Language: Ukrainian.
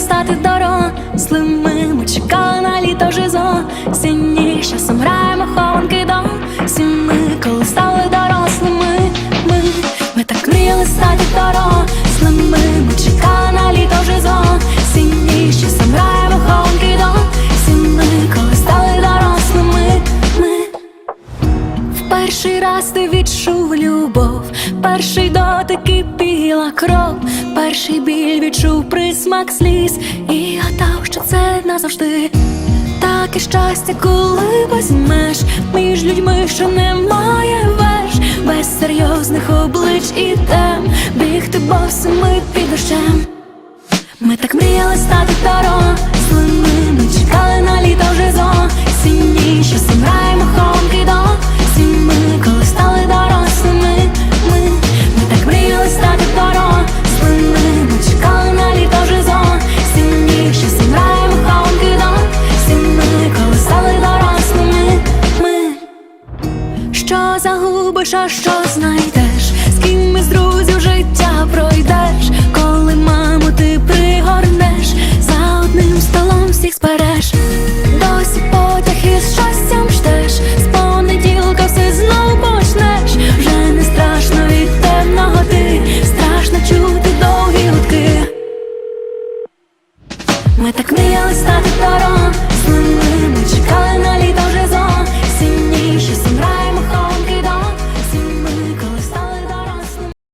стати дорослими. Ми чекали на літо жизо, сіні часом граємо хованки до всі ми, коли стали дорослими. Ми, ми так мріяли стати дорослими. Ми чекали на літо жизо, сіні часом граємо хованки до всі ми, коли стали дорослими. Ми в перший раз ти відчув любов, перший дотик і біла кров, перший біль відчув присмак сліз і гадав, що це назавжди. Таке щастя, коли возьмеш між людьми, що немає веж, без серйозних облич і тем, бігти босими під дощем. загубиш, а що знайдеш, з ким із друзів життя пройдеш, коли маму ти пригорнеш, за одним столом всіх спереш, досі потяг із щастям ждеш, з понеділка все знов почнеш, вже не страшно від темного ти, страшно чути довгі утки. Ми так мріяли стати дорогом, злими